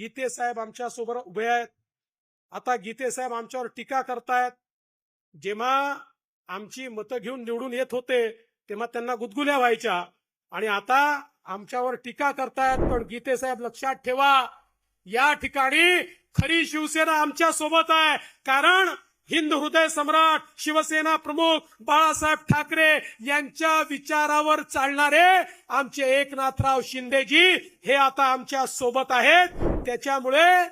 गीते साहेब आमच्यासोबत उभे आहेत. आता गीते साहेब आमच्यावर टीका करतायत. जेव्हा आमची मतं घेऊन निवडून येत होते तेव्हा त्यांना गुदगुल्या व्हायच्या. आणि आता आमच्यावर टीका करतायत पण गीते साहेब लक्षात ठेवा या ठिकाणी खरी शिवसेना आमच्यासोबत आहे. कारण हिंद हृदय सम्राट शिवसेना प्रमुख बाळासाहेब ठाकरे यांच्या विचारावर चालणारे आमचे एकनाथराव शिंदेजी हे आता आमच्यासोबत आहेत. त्याच्यामुळे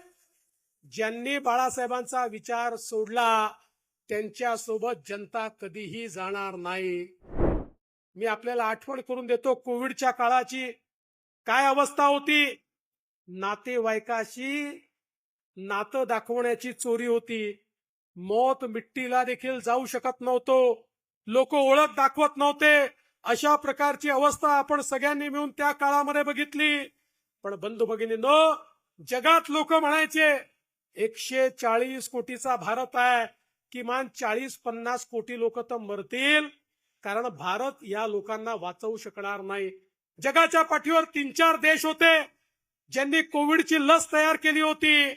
ज्यांनी बाळासाहेबांचा विचार सोडला त्यांच्यासोबत जनता कधीही जाणार नाही. मी आपल्याला आठवण करून देतो कोविडच्या काळाची काय अवस्था होती? नातेवाईकाशी नातं दाखवण्याची चोरी होती. मौत मिट्टीला देखील जाऊ शकत नव्हतो. लोक ओळख दाखवत नव्हते. अशा प्रकारची अवस्था आपण सगळ्यांनी मिळून त्या काळामध्ये बघितली. पण बंधू भगिनींनो जगात लोक म्हणायचे एकशे चाळीस कोटीचा भारत आहे किमान चाळीस पन्नास कोटी लोक तर मरतील. कारण भारत या लोकांना वाचवू शकणार नाही. जगाच्या पाठीवर तीन चार देश होते ज्यांनी कोविडची लस तयार केली होती.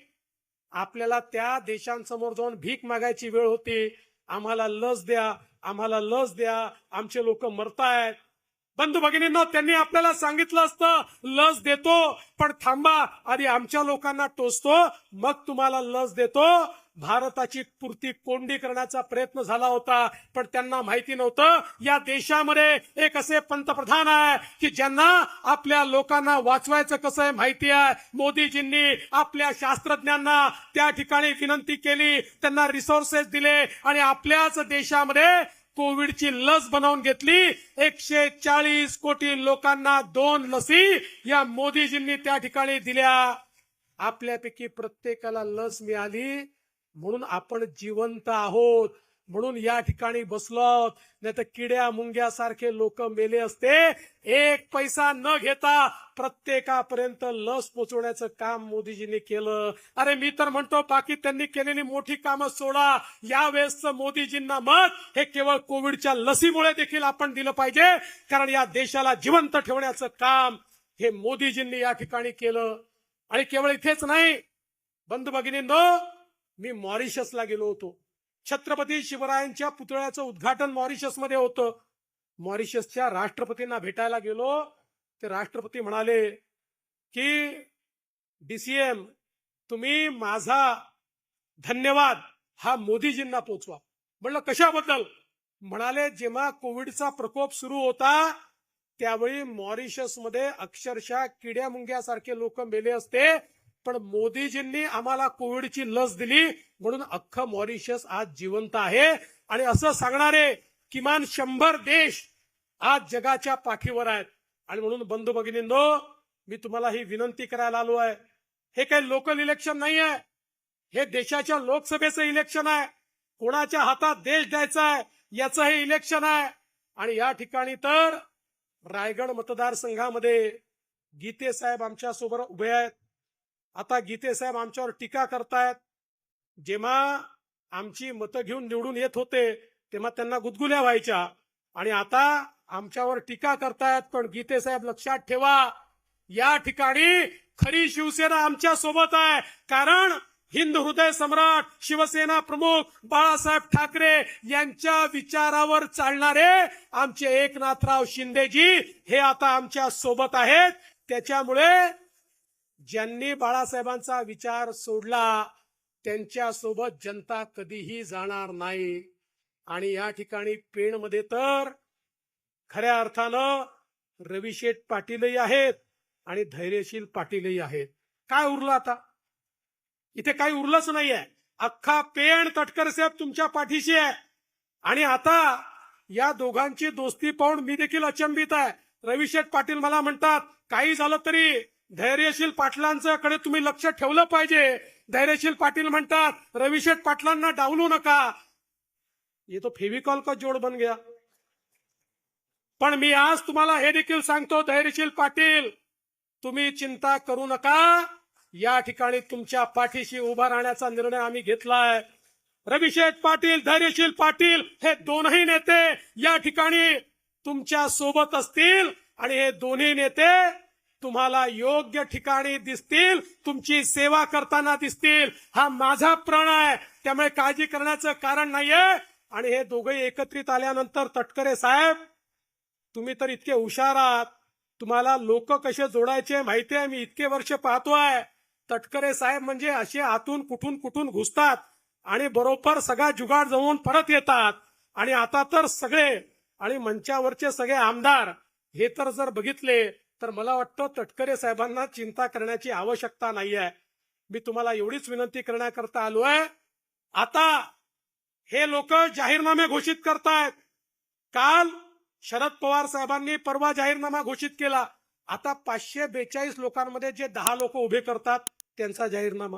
आपल्याला त्या देशांसमोर जाऊन भीक मागायची वेळ होती. आम्हाला लस द्या आम्हाला लस द्या आमचे लोक मरतायत. बंधू भगिनींनो त्यांनी आपल्याला सांगितलं असतं लस देतो पण थांबा आधी आमच्या लोकांना टोचतो मग तुम्हाला लस देतो. भारताची पूर्ती कोंडी करण्याचा प्रयत्न झाला होता पण त्यांना माहिती नव्हतं. या देशामध्ये एक असे पंतप्रधान आहे की ज्यांना आपल्या लोकांना वाचवायचं कसं आहे माहिती आहे. मोदीजींनी आपल्या शास्त्रज्ञांना त्या ठिकाणी विनंती केली त्यांना रिसोर्सेस दिले आणि आपल्याच देशामध्ये कोविडची लस बनवून घेतली. एकशे चाळीस कोटी लोकांना दोन लसी या मोदीजींनी त्या ठिकाणी दिल्या. आपल्यापैकी प्रत्येकाला लस मिळाली. म्हणून आपण जिवंत आहोत. म्हणून या ठिकाणी बसलो नाही तर किड्या मुंग्यासारखे लोक मेले असते. एक पैसा न घेता प्रत्येकापर्यंत लस पोचवण्याचं काम मोदीजींनी केलं. अरे मी तर म्हणतो बाकी त्यांनी केलेली मोठी कामं सोडा. यावेळेसच मोदीजींना मत हे केवळ कोविडच्या लसीमुळे देखील आपण दिलं पाहिजे. कारण या देशाला जिवंत ठेवण्याचं काम हे मोदीजींनी या ठिकाणी केलं. आणि केवळ इथेच नाही बंधू भगिनींनो मी मॉरिशसला गेलो होतो. छत्रपती शिवरायांच्या पुतळ्याचं उद्घाटन मॉरिशसमध्ये होतं. मॉरिशसच्या राष्ट्रपतींना भेटायला गेलो. ते राष्ट्रपती म्हणाले की डीसीएम तुम्ही माझा धन्यवाद. हा मोदीजींना पोचवा. म्हणलं कशाबद्दल? म्हणाले जेव्हा कोविडचा प्रकोप सुरू होता त्यावेळी मॉरिशसमध्ये अक्षरशः किड्या मुंग्यासारखे लोक मेले असते. पण मोदीजींनी आम्हाला कोविडची लस दिली म्हणून अख्खं मॉरिशस आज जिवंत आहे. आणि असं सांगणारे किमान शंभर देश आज जगाच्या पाठीवर आहेत. आणि म्हणून बंधू भगिनींनो मी तुम्हाला ही विनंती करायला आलो आहे. हे काही लोकल इलेक्शन नाही आहे हे देशाच्या लोकसभेचं इलेक्शन आहे. कोणाच्या हातात देश द्यायचा आहे याचं हे इलेक्शन आहे. आणि या ठिकाणी तर रायगड मतदारसंघामध्ये गीते साहेब आमच्यासोबत उभे आहेत. आता गीते साहेब आमच्यावर टीका करतायत. जेव्हा आमची मतं घेऊन निवडून येत होते तेव्हा त्यांना गुदगुल्या व्हायच्या. आणि आता आमच्यावर टीका करतायत पण गीते साहेब लक्षात ठेवा या ठिकाणी खरी शिवसेना आमच्यासोबत आहे. कारण हिंद हृदय सम्राट शिवसेना प्रमुख बाळासाहेब ठाकरे यांच्या विचारावर चालणारे आमचे एकनाथराव शिंदेजी हे आता आमच्यासोबत आहेत. त्याच्यामुळे ज्यांनी बाळासाहेबांचा विचार सोडला त्यांच्यासोबत जनता कधीही जाणार नाही. आणि या ठिकाणी पेणमध्ये तर खऱ्या अर्थानं रविशेठ पाटीलही आहेत आणि धैर्यशील पाटीलही आहेत. काय उरलं आता? इथे काही उरलंच नाहीये. अख्खा पेण तटकर साहेब तुमच्या पाठीशी आहे. आणि आता या दोघांची दोस्ती पाहून मी देखील अचंबित आहे. रविशेठ पाटील मला म्हणतात काही झालं तरी धैर्यशील पाटलांचं कडे तुम्ही लक्ष ठेवलं पाहिजे. धैर्यशील पाटील म्हणतात रविशेठ पाटलांना डावलू नका. ये तो फेविकॉल का जोड बन गया? पण मी आज तुम्हाला हे देखील सांगतो धैर्यशील पाटील तुम्ही चिंता करू नका. या ठिकाणी तुमच्या पाठीशी उभा राहण्याचा निर्णय आम्ही घेतलाय. रविशेठ पाटील धैर्यशील पाटील हे दोनही नेते या ठिकाणी तुमच्यासोबत असतील. आणि हे दोन्ही नेते तुम्हाला योग्य ठिकाणी दिसतील तुमची सेवा करताना दिसतील. हा माझा प्रण आहे. त्यामुळे काळजी करण्याचं कारण नाहीये. आणि हे दोघंही एकत्रित आल्यानंतर तटकरे साहेब तुम्ही तर इतके हुशार आहात. तुम्हाला लोक कसे जोडायचे माहिती आहे. मी इतके वर्ष पाहतोय तटकरे साहेब म्हणजे असे आतून कुठून कुठून घुसतात आणि बरोबर सगळा जुगाड जमवून परत येतात. आणि आता तर सगळे आणि मंचावरचे सगळे आमदार हे तर जर बघितले तर मला वाटतं तटकरे साहेबांना चिंता करण्याची आवश्यकता नाही आहे मी तुम्हाला एवढीच विनंती करण्याकरता आलो आहे आता हे लोक जाहीरनामे घोषित करतायत. काल शरद पवार साहेबांनी परवा जाहीरनामा घोषित केला. आता पाचशे बेचाळीस लोकांमध्ये जे दहा लोक उभे करतात त्यांचा जाहीरनामा.